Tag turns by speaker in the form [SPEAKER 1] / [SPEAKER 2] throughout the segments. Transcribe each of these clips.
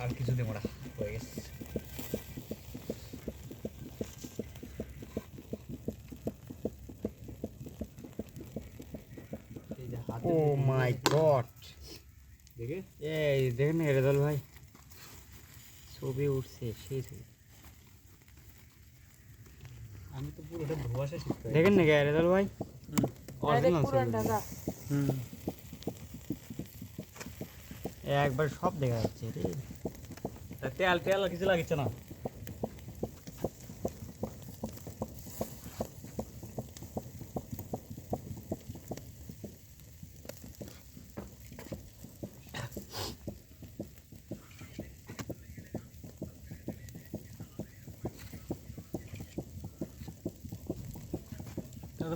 [SPEAKER 1] আর কিছু দেবো না। হয়ে গেছে এই যে হাতে
[SPEAKER 2] ও মাই গড
[SPEAKER 1] দেখে?
[SPEAKER 2] এই দেখেন রেদল ভাই। ছবি উঠছে সেই ছবি
[SPEAKER 1] আমি তো পুরোটা ধোয়াশা শিখতে
[SPEAKER 2] দেখেন নাকি রেদল ভাই? একবার সব দেখা যাচ্ছে রে।
[SPEAKER 1] তেল তেল কিছু লাগিচ্ছে না।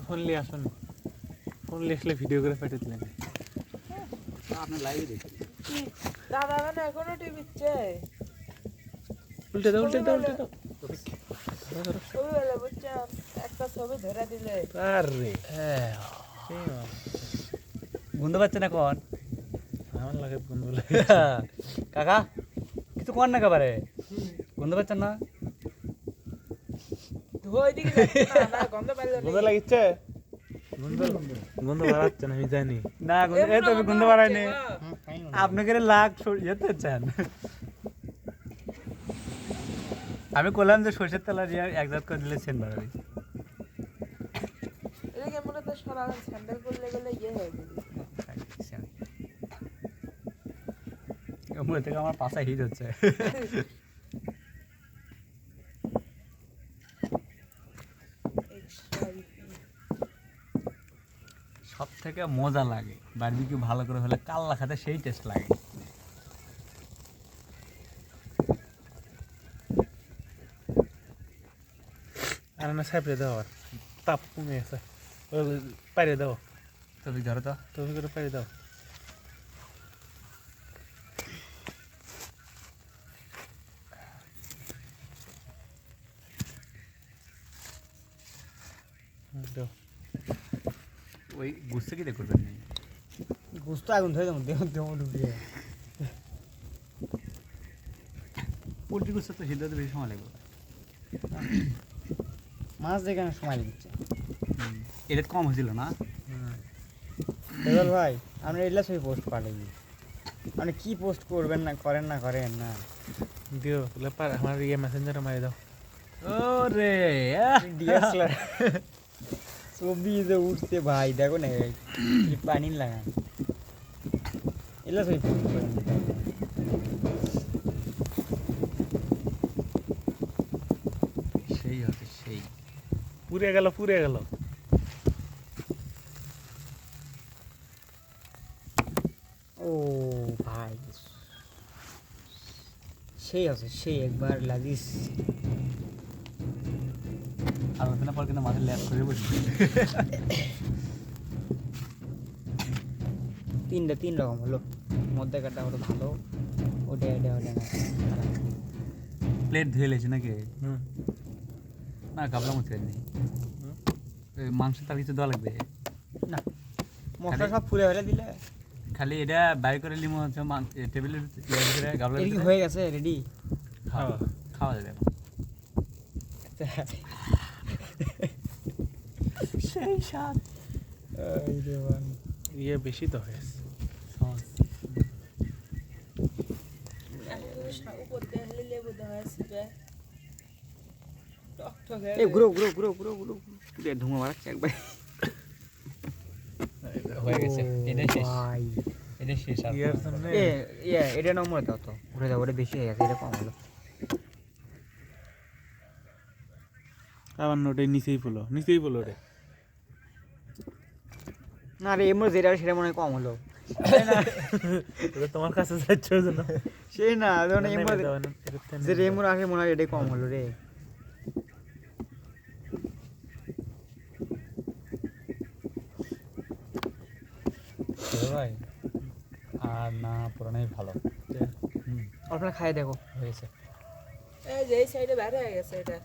[SPEAKER 3] ফোন নিয়ে আসুন। ফোন ভিডিও করে পাঠিয়ে দিলেন।
[SPEAKER 1] আপনার লাইভে দেখি
[SPEAKER 4] দাদা এখনও টিভি চাই
[SPEAKER 3] উল্টে দাও উল্টে দাও উল্টে দাও।
[SPEAKER 4] ছবি বেলা বুঝছেন একটা ছবি ধরে দিলে
[SPEAKER 3] আরে।
[SPEAKER 1] হ্যাঁ
[SPEAKER 3] সেই মাছ।
[SPEAKER 1] বুঝতে পারছেন এখন
[SPEAKER 3] আমার লাগে বন্ধু
[SPEAKER 1] কাকা কিছু কর না কাবারে বুঝতে পারছেন না?
[SPEAKER 4] ধোয় দিকে যাচ্ছে না, না গন্ধ
[SPEAKER 3] লাগিচ্ছে? গন্ধ গন্ধ বাড়াচ্ছে না আমি জানি।
[SPEAKER 1] না এই তো আমি গন্ধ বাড়াইনি। আপনাকে লাখ ইয়েতে চান। আমি করলাম যে সর্ষের তেল ইয়ে একজাত করে দিলে সেন বাড়াবি
[SPEAKER 4] মনে তো সরাবেন স্যান্ডেল করলে গেলে ইয়ে হয়ে যাবে?
[SPEAKER 1] মনে থেকে আমার পাশা হিট হচ্ছে। সব থেকে মজা লাগে বারবিকিউ ভালো করে হলে কাল্লা খাতে সেই টেস্ট লাগে।
[SPEAKER 3] আর না সাইপড়ে দাও আর তাপ কমে আছে ওই পাইরে দাও
[SPEAKER 1] তবে ধরো তো
[SPEAKER 3] তুমি করে পাইরে দাও হুম, দাও
[SPEAKER 1] ওই বুঝতে কি করবেন নি
[SPEAKER 2] গুস্ত আগুন ধরে দেবো দেহ দেহ ঢুকিয়ে
[SPEAKER 1] পোলট্রি গুছতে তো সিদ্ধ হতে বেশি সময় লাগবে
[SPEAKER 2] মাছ দেখে না সময় দিচ্ছে
[SPEAKER 1] এটা কম হয়েছিল না?
[SPEAKER 2] ভাই আমরা এগুলা ছবি পোস্ট পাঠাই মানে কি পোস্ট করবেন না করেন না করেন না।
[SPEAKER 3] দিও বলে পার আমার ইয়ে মেসেঞ্জারে মারি দাও।
[SPEAKER 1] ওরে
[SPEAKER 2] ডিএসএলআর। ছবি যে উঠছে ভাই দেখো না পানি লাগান এগুলা ছবি পোস্ট করেন।
[SPEAKER 1] সেই হচ্ছে সেই।
[SPEAKER 3] পুড়ে গেল পুড়ে গেল।
[SPEAKER 2] ও ভাই সেই আছে সেই একবার লাগিস।
[SPEAKER 1] আলোচনা পর কিন্তু মাথায় ল্যাপ করে বসবে।
[SPEAKER 2] তিনটা তিন রকম হলো। মধ্যেকারটা হলো ভালো ওটা এটা হলো না।
[SPEAKER 1] প্লেট ধুয়ে লেছি নাকি?
[SPEAKER 3] হুম।
[SPEAKER 1] না গাবলা মতো নেই মাংস তার কিছু দেওয়া লাগবে।
[SPEAKER 2] না মশলা সব ফুলে ফেলে দিলে।
[SPEAKER 1] খালি এটা বাইর করে লিমো হচ্ছে টেবিলের ভিতরে গাবলার
[SPEAKER 2] এর হয়ে গেছে? রেডি
[SPEAKER 1] খাওয়া খাওয়া। যাবে। সেই স্বাদ।
[SPEAKER 3] ইয়ে বেশি তো হয়েছে।
[SPEAKER 4] উপর দিয়ে লেবু দেওয়া
[SPEAKER 2] এই ঘুরো ঘুরো ঘুরো ঘুরো ঘুরো পুরো ধুমা মারাচ্ছে একবার।
[SPEAKER 1] হয়ে গেছে। এটাই শেষ। এটাই শেষ
[SPEAKER 2] এ এ এটা নম্বর দাও তো। ঘুরে যাও ওটা বেশি হয়ে গেছে এটা কম হলো।
[SPEAKER 3] আবার নোটে নিচেই পড়ল নিচেই পড়ল রে
[SPEAKER 2] না রে এমন যেটা সেটা মনে হয় কম হলো।
[SPEAKER 3] তোমার কাছে যাচ্ছে
[SPEAKER 2] সেই না ধরুন এমন
[SPEAKER 3] দাও,
[SPEAKER 2] যে
[SPEAKER 3] দাও।
[SPEAKER 2] মনে হয় এটাই কম হলো রে
[SPEAKER 1] কিছু। ভাই আর না পুরানোই ভালো।
[SPEAKER 2] আপনারা খাই দেখো।
[SPEAKER 1] হয়েছে।
[SPEAKER 4] এই যে এই সাইডে বাইরে হয়ে গেছে এটা।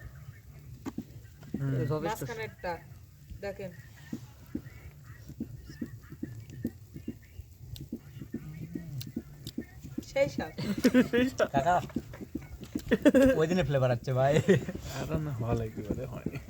[SPEAKER 3] হুম।
[SPEAKER 2] এটা যথেষ্ট
[SPEAKER 4] মাঝখানেরটা দেখেন। সেই সব।
[SPEAKER 1] কাকা ওই দিনে ফ্লেভার আছে ভাই।
[SPEAKER 3] আর রান্না ভালো একেবারে হয়।